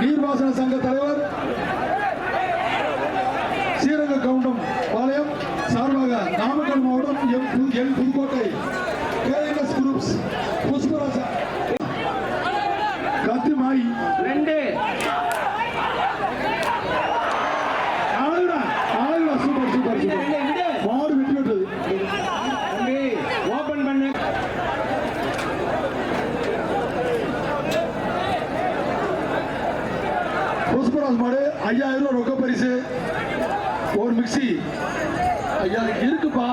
リールバーンさんが ஐயாயிரம் ரூபா ரொக்க பரிசு. ஒரு மிக்சி ஐயா இருக்குப்பா.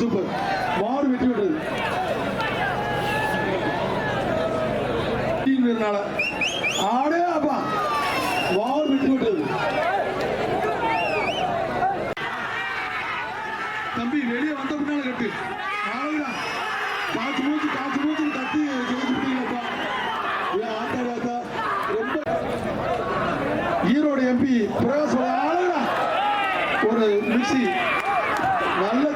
சூப்பர். மாறு வெற்றி விட்டது ஆடே அப்பா. மாறு வெற்றி விட்டது தம்பி வெளியே வந்த பின்னால கட்டு. நாளைதான் காசு மூச்சு காசு மூச்சு கத்தி. சொல்லிப்பா ஆத்தா பார்த்தா ரொம்ப ஈரோடு எம்பி பிரகாஷ் ஆளுடா. ஒரு மிக்சி நல்ல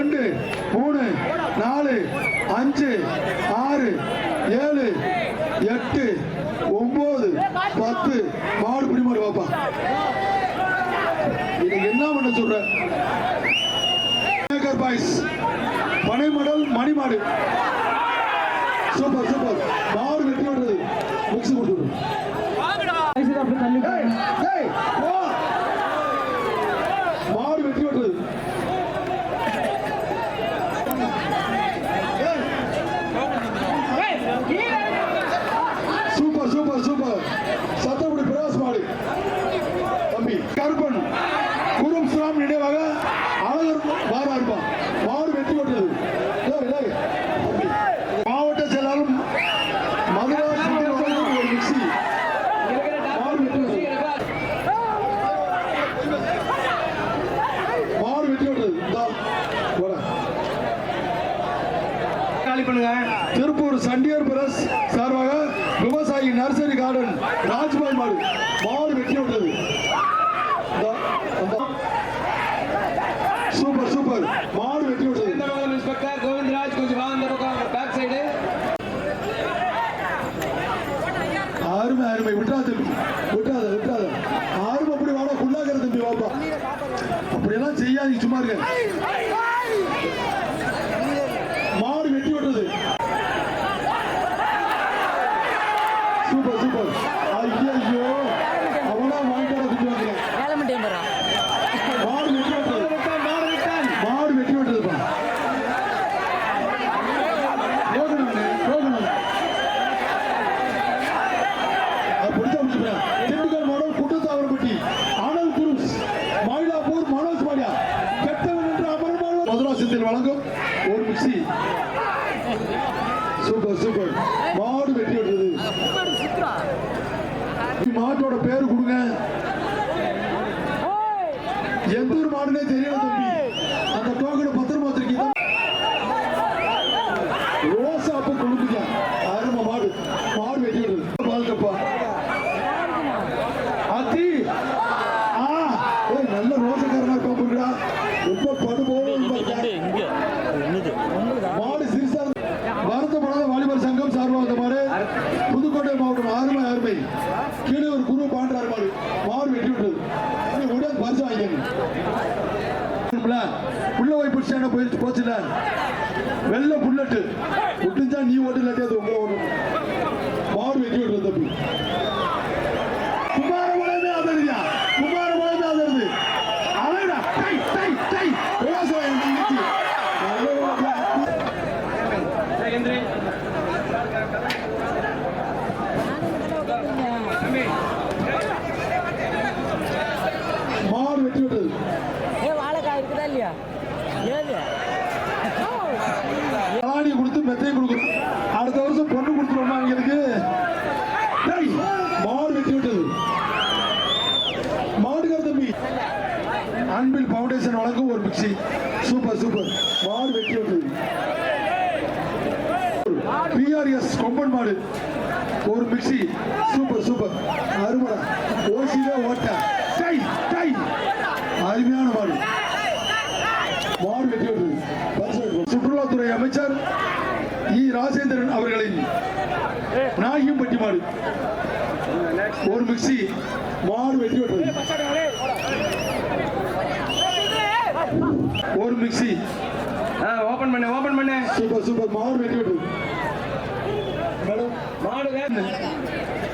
ரெண்டு மூணு நாலு அஞ்சு ஆறு ஏழு எட்டு ஒன்பது பத்து. மாடு பிடி மாடு பாப்பா இன்னைக்கு என்ன பண்ண சொல்ற? பாய்ஸ் பனைமடல் மணிமாடு. 对 மாடு ஒரு மிக்சி சூப்பர் சூப்பர். அருமடா டை டை. அருமையான மாடு. மாடு வெற்றி சுற்றுலாத்துறை அமைச்சர் இ. ராஜேந்திரன் அவர்களின் நாகியம்பட்டி மாடு. ஒரு மிக்சி மாடு வெற்றி பெற்றது. ஒரு மிக்சி ஓபன் பண்ணு ஓபன் பண்ணு. Super super. மாடு வெற்றி பெற்றது.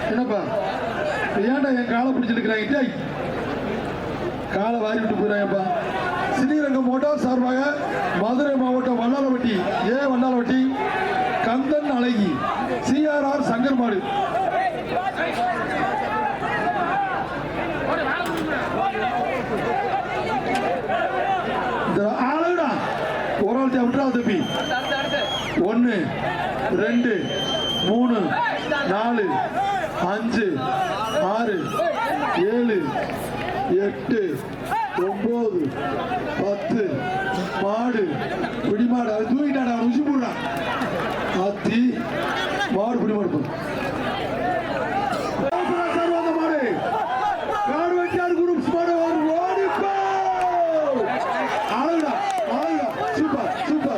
என்னப்பா? ஏன்டா என் காலை பிடிச்சிருக்கிறாங்க காலை வாரி விட்டு போயிடாங்கப்பா ஸ்ரீரங்கம் மோட்டார் சார்பாக மதுரை மாவட்டம் வண்ணாலவட்டி ஏ வண்ணாலவட்டி கந்தன் அழகி சிஆர்ஆர் சங்கர்மாடு. ஆளுடா ஒரு ஆள் விட்டுறா தப்பி ஒன்று ரெண்டு மூணு நாலு அஞ்சு ஆறு ஏழு எட்டு ஒன்போது பத்து மாடு. பிடிமாடு அவன் தூக்கிட்டாடா அவன் உச்சி போடுறான் அத்தி மாடு பிடிமாடு போ சூப்பர் சூப்பர்.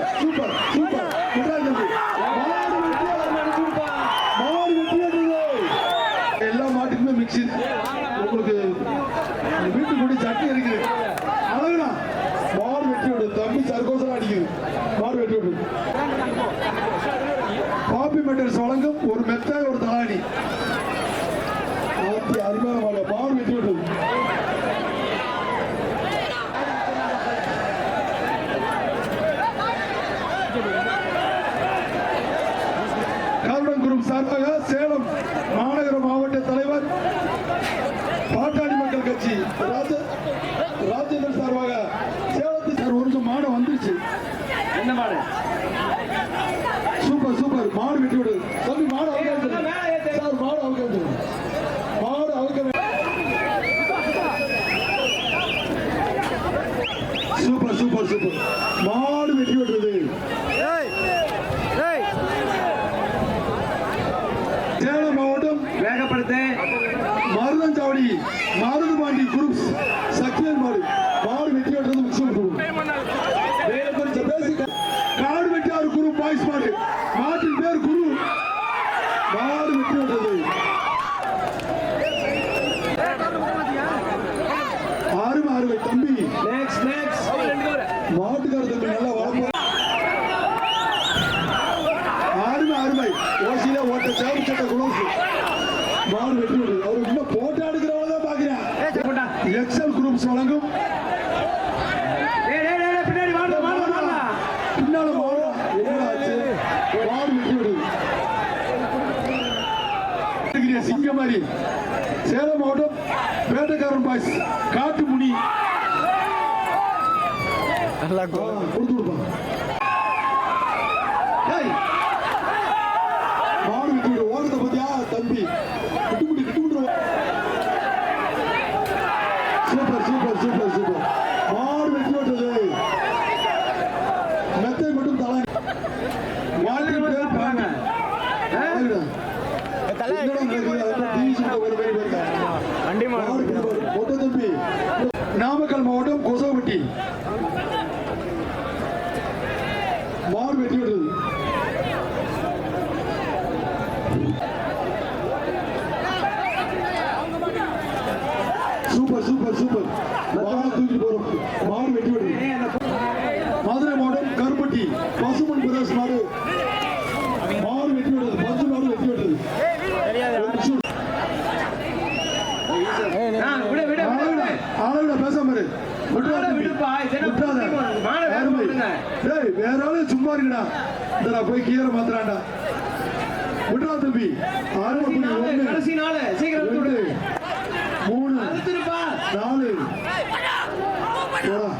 போகும் எக்ஸல் குரூப்ஸ் வழங்கும். சிங்கமாரி. சேலம் மாவட்டம் பேட்டக்காரன் பாய்ஸ் காட்டுமுனி. நல்லா கொடுத்து. டேய், வேற ஆளு சும்மா இருக்குடா. இந்த நான் போய் கீரை மாத்துறான்டா. விட்டுறா தம்பி. ஆறு கடைசி புள்ளி நாலு, ஒண்ணு. கடைசி நாலு. சீக்கிரம் விட்டு ரெண்டு விடு. மூணு அறுத்துருப்பா நாலு. போடா.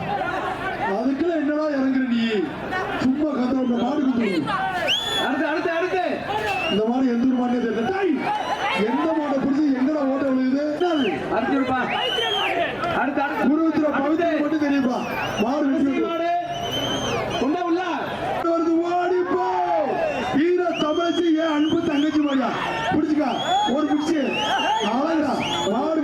அதுக்குள்ள என்னடா இறங்குற நீ? சும்மா கத்துற மாடு குத்து அடுத்து அடுத்து அடுத்து. இந்த மாடு எந்த ஒரு மாடே எந்த மாடை பிடிச்சி எங்கடா ஓட்ட விழுகுது? என்னது? அடுத்து அடுத்து. குருவித்துற பவித்திரம் மட்டும் தெரியுப்பா மாடு உண்டா உள்ள. வருது ஓடி போ ஈர தமிழ்ச்சி ஏன் அன்பு தங்கச்சி மாதிரியா? பிடிச்சுக்கா ஒரு பிடிச்சு அழகா மாடு